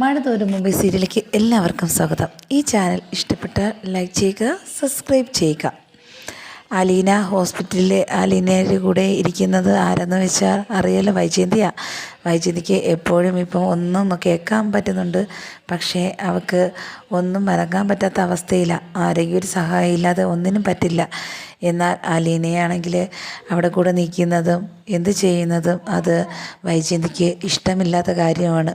മഴ തോരും മുമ്പ് സീരിയലിലേക്ക് എല്ലാവർക്കും സ്വാഗതം. ഈ ചാനൽ ഇഷ്ടപ്പെട്ട ലൈക്ക് ചെയ്യുക സബ്സ്ക്രൈബ് ചെയ്യുക. അലീന ഹോസ്പിറ്റലിലെ അലീനയുടെ കൂടെ ഇരിക്കുന്നത് ആരെന്ന് വെച്ചാൽ അറിയാലോ വൈജയന്തിയാണ് വൈജയന്തിക്ക് എപ്പോഴും ഇപ്പം ഒന്നും കേൾക്കാൻ പറ്റുന്നുണ്ട്. പക്ഷേ അവൾക്ക് ഒന്നും മറങ്ങാൻ പറ്റാത്ത അവസ്ഥയില്ല ആരെങ്കിലും ഒരു സഹായം ഇല്ലാതെ ഒന്നിനും പറ്റില്ല. എന്നാൽ അലീനയാണെങ്കിൽ അവിടെ കൂടെ നിൽക്കുന്നതും എന്ത് ചെയ്യുന്നതും അത് വൈജയന്തിക്ക് ഇഷ്ടമില്ലാത്ത കാര്യമാണ്.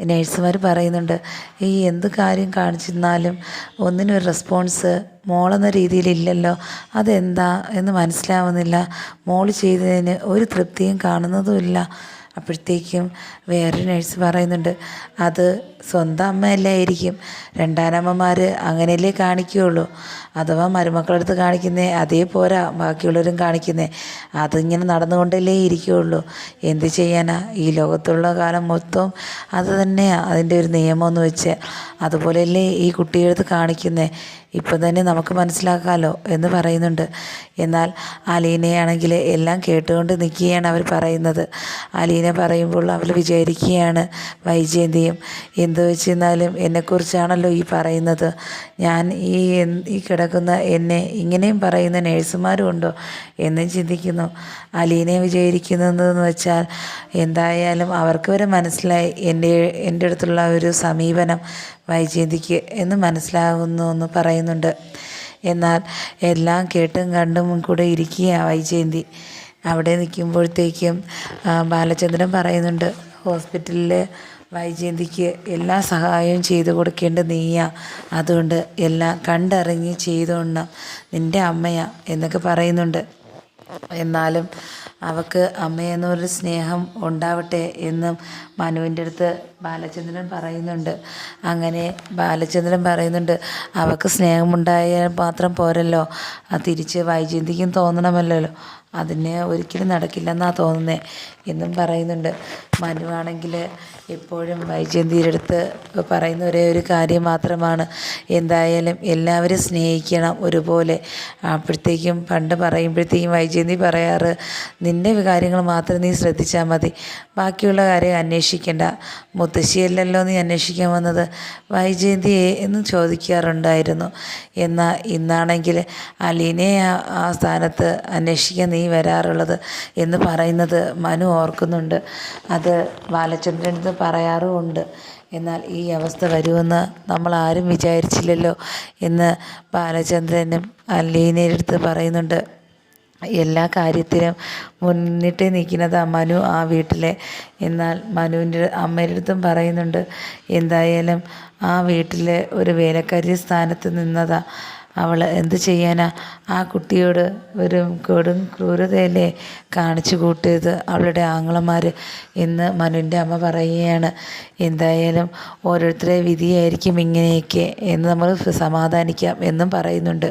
നേഴ്സുമാർ പറയുന്നുണ്ട് ഈ എന്ത് കാര്യം കാണിച്ചിരുന്നാലും ഒന്നിനും ഒരു റെസ്പോൺസ് മോളെന്ന രീതിയിലില്ലല്ലോ അതെന്താ എന്ന് മനസ്സിലാവുന്നില്ല. മോൾ ചെയ്തതിന് ഒരു തൃപ്തിയും കാണുന്നതുമില്ല അപ്പോഴത്തേക്കും വേറൊരു നേഴ്സ് പറയുന്നുണ്ട് അത് സ്വന്തം അമ്മയല്ലായിരിക്കും. രണ്ടാനമ്മമാർ അങ്ങനെയല്ലേ കാണിക്കുകയുള്ളൂ. അഥവാ മരുമക്കളടുത്ത് കാണിക്കുന്നേ അതേ പോരാ ബാക്കിയുള്ളവരും കാണിക്കുന്നേ. അതിങ്ങനെ നടന്നുകൊണ്ടല്ലേ ഇരിക്കുകയുള്ളൂ. എന്ത് ചെയ്യാനാ? ഈ ലോകത്തുള്ള കാലം മൊത്തം അത് തന്നെയാണ് അതിന്റെ ഒരു നിയമം എന്ന് വെച്ച് അതുപോലെയല്ലേ ഈ കുട്ടികളടുത്ത് കാണിക്കുന്നേ. ഇപ്പം തന്നെ നമുക്ക് മനസ്സിലാക്കാമല്ലോ എന്ന് പറയുന്നുണ്ട്. എന്നാൽ അലീനയാണെങ്കിൽ എല്ലാം കേട്ടുകൊണ്ട് നിൽക്കുകയാണ് അവർ പറയുന്നത്. അലീന പറയുമ്പോൾ അവർ വിചാരിക്കുകയാണ് വൈജയന്തിയും എന്ത് വെച്ചിരുന്നാലും എന്നെക്കുറിച്ചാണല്ലോ ഈ പറയുന്നത്. ഞാൻ ഈ ഈ കിടക്കുന്ന എന്നെ ഇങ്ങനെയും പറയുന്ന നേഴ്സുമാരും ഉണ്ടോ എന്നും ചിന്തിക്കുന്നു. അലീനെ വിചാരിക്കുന്നതെന്ന് വെച്ചാൽ എന്തായാലും അവർക്ക് വരെ മനസ്സിലായി എന്റെ എന്റെ അടുത്തുള്ള ഒരു സമീപനം വൈജയന്തിക്ക് എന്ന് മനസ്സിലാകുന്നു എന്ന് പറയുന്നുണ്ട്. എന്നാൽ എല്ലാം കേട്ടും കണ്ടും കൂടെ ഇരിക്കുക വൈജയന്തി. അവിടെ നിൽക്കുമ്പോഴത്തേക്കും ബാലചന്ദ്രൻ പറയുന്നുണ്ട് ഹോസ്പിറ്റലിൽ വൈജയന്തിക്ക് എല്ലാ സഹായവും ചെയ്തു കൊടുക്കേണ്ട നീയാ. അതുകൊണ്ട് എല്ലാം കണ്ടറിഞ്ഞ് ചെയ്തോണം നിന്റെ അമ്മയാ എന്നൊക്കെ പറയുന്നുണ്ട്. എന്നാലും അവക്ക് അമ്മയെന്നൊരു സ്നേഹം ഉണ്ടാവട്ടെ എന്നും മനുവിന്റെ അടുത്ത് ബാലചന്ദ്രൻ പറയുന്നുണ്ട്. അങ്ങനെ ബാലചന്ദ്രൻ പറയുന്നുണ്ട് അവൾക്ക് സ്നേഹമുണ്ടായാൽ മാത്രം പോരല്ലോ. തിരിച്ച് വൈജയന്തിക്കും തോന്നണമല്ലോ. അതിന് ഒരിക്കലും നടക്കില്ലെന്നാണ് തോന്നുന്നത് എന്നും പറയുന്നുണ്ട്. മനുവാണെങ്കിൽ എപ്പോഴും വൈജയന്തിയുടെ അടുത്ത് പറയുന്ന ഒരേ ഒരു കാര്യം മാത്രമാണ്. എന്തായാലും എല്ലാവരും സ്നേഹിക്കണം ഒരുപോലെ. അപ്പോഴത്തേക്കും പണ്ട് പറയുമ്പോഴത്തേക്കും വൈജയന്തി പറയാറ് നിന്റെ കാര്യങ്ങൾ മാത്രം നീ ശ്രദ്ധിച്ചാൽ മതി. ബാക്കിയുള്ള കാര്യം അന്വേഷിക്കേണ്ട. മുത്തശ്ശിയല്ലല്ലോ നീ അന്വേഷിക്കാൻ വന്നത്. വൈജയന്തിയെ എന്ന് ചോദിക്കാറുണ്ടായിരുന്നു. എന്നാൽ ഇന്നാണെങ്കിൽ അലീനയെ ആ സ്ഥാനത്ത് അന്വേഷിക്കാൻ നീ വരാറുള്ളത് എന്ന് പറയുന്നത് മനു ഓർക്കുന്നുണ്ട്. അത് ബാലചന്ദ്രൻ എന്ന് പറയാറുമുണ്ട്. എന്നാൽ ഈ അവസ്ഥ വരുമെന്ന് നമ്മൾ ആരും വിചാരിച്ചില്ലല്ലോ എന്ന് ബാലചന്ദ്രനും അല്ലീനെടുത്ത് പറയുന്നുണ്ട്. എല്ലാ കാര്യത്തിനും മുന്നിട്ട് നിൽക്കുന്നത് മനു ആ വീട്ടിലെ. എന്നാൽ മനുവിന്റെ അമ്മയുടെ അടുത്തും പറയുന്നുണ്ട് എന്തായാലും ആ വീട്ടിലെ ഒരു വേലക്കാരി സ്ഥാനത്ത് നിന്നതാ. അവൾ എന്ത് ചെയ്യാനാ? ആ കുട്ടിയോട് ഒരു കൊടും ക്രൂരതയല്ലേ കാണിച്ചു കൂട്ടിയത്? അവളുടെ ആങ്ങളമാർ എന്ന് മനുവിന്റെ അമ്മ പറയുകയാണ് എന്തായാലും ഓരോരുത്തരെ വിധിയായിരിക്കും ഇങ്ങനെയൊക്കെ എന്ന് നമ്മൾ സമാധാനിക്കാം എന്നും പറയുന്നുണ്ട്.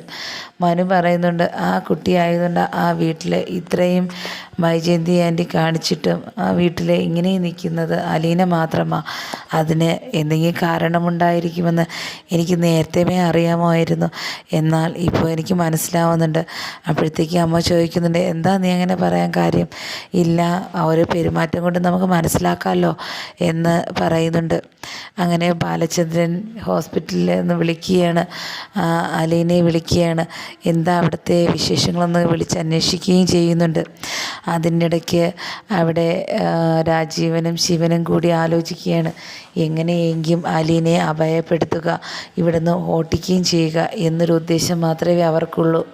മനു പറയുന്നുണ്ട് ആ കുട്ടി ആയതുകൊണ്ട് ആ വീട്ടിൽ ഇത്രയും വൈജയന്തി ആന്റി കാണിച്ചിട്ടും ആ വീട്ടിൽ ഇങ്ങനെ നിൽക്കുന്നത് അലീന മാത്രമാണ് അതിന് എന്തെങ്കിലും കാരണമുണ്ടായിരിക്കുമെന്ന് എനിക്ക് നേരത്തെ അറിയാമായിരുന്നു. എന്നാൽ ഇപ്പോൾ എനിക്ക് മനസ്സിലാവുന്നുണ്ട്. അപ്പോഴത്തേക്ക് അമ്മ ചോദിക്കുന്നുണ്ട് എന്താ നീ അങ്ങനെ പറയാൻ കാര്യം? ഇല്ല ഒരു പെരുമാറ്റം കൊണ്ട് നമുക്ക് മനസ്സിലാക്കാമല്ലോ എന്ന് പറയുന്നുണ്ട്. അങ്ങനെ ബാലചന്ദ്രൻ ഹോസ്പിറ്റലിൽ നിന്ന് വിളിക്കുകയാണ്. അലീനെ വിളിക്കുകയാണ്. എന്താ അവിടുത്തെ വിശേഷങ്ങളെന്ന് വിളിച്ച് അന്വേഷിക്കുകയും ചെയ്യുന്നുണ്ട്. അതിനിടയ്ക്ക് അവിടെ രാജീവനും ശിവനും കൂടി ആലോചിക്കുകയാണ്. എങ്ങനെയെങ്കിലും അലീനെ അഭയപ്പെടുത്തുക ഇവിടുന്ന് ഓട്ടിക്കുകയും ചെയ്യുക എന്നൊരു ഉദ്ദേശം മാത്രമേ അവർക്കുള്ളൂ.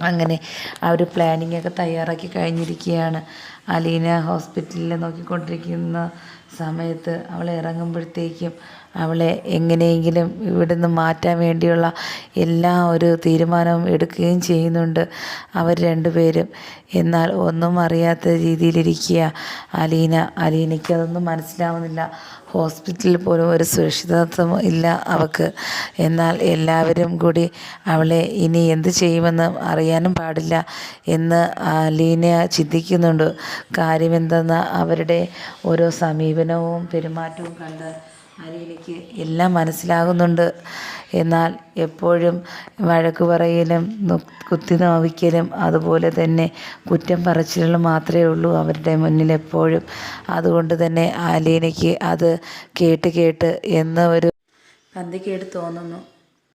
അങ്ങനെ ആ ഒരു പ്ലാനിങ്ങൊക്കെ തയ്യാറാക്കി കഴിഞ്ഞിരിക്കുകയാണ്. അലീന ഹോസ്പിറ്റലിൽ നോക്കിക്കൊണ്ടിരിക്കുന്ന സമയത്ത് അവൾ ഇറങ്ങുമ്പോഴത്തേക്കും അവളെ എങ്ങനെയെങ്കിലും ഇവിടുന്ന് മാറ്റാൻ വേണ്ടിയുള്ള എല്ലാ ഒരു തീരുമാനവും എടുക്കുകയും ചെയ്യുന്നുണ്ട്. അവർ രണ്ടുപേരും. എന്നാൽ ഒന്നും അറിയാത്ത രീതിയിലിരിക്കുക. അലീന അലീനയ്ക്ക് അതൊന്നും മനസ്സിലാവുന്നില്ല. ഹോസ്പിറ്റലിൽ പോലും ഒരു സുരക്ഷിതത്വം ഇല്ല അവൾക്ക് എന്നാൽ എല്ലാവരും കൂടി അവളെ ഇനി എന്ത് ചെയ്യുമെന്ന് അറിയാനും പാടില്ല എന്ന് അലീന ചിന്തിക്കുന്നുണ്ട്. കാര്യമെന്തെന്ന് അവരുടെ ഓരോ സമീപനവും പെരുമാറ്റവും കണ്ട് അലീനയ്ക്ക് എല്ലാം മനസ്സിലാകുന്നുണ്ട്. എന്നാൽ എപ്പോഴും വഴക്ക് പറയലും കുത്തി നോവിക്കലും അതുപോലെ തന്നെ കുറ്റം പറച്ചിലുകളും മാത്രമേ ഉള്ളൂ അവരുടെ മുന്നിൽ എപ്പോഴും. അതുകൊണ്ട് തന്നെ ആലീനയ്ക്ക് അത് കേട്ട് കേട്ട് എന്ന ഒരു പന്തിക്കേട് തോന്നുന്നു.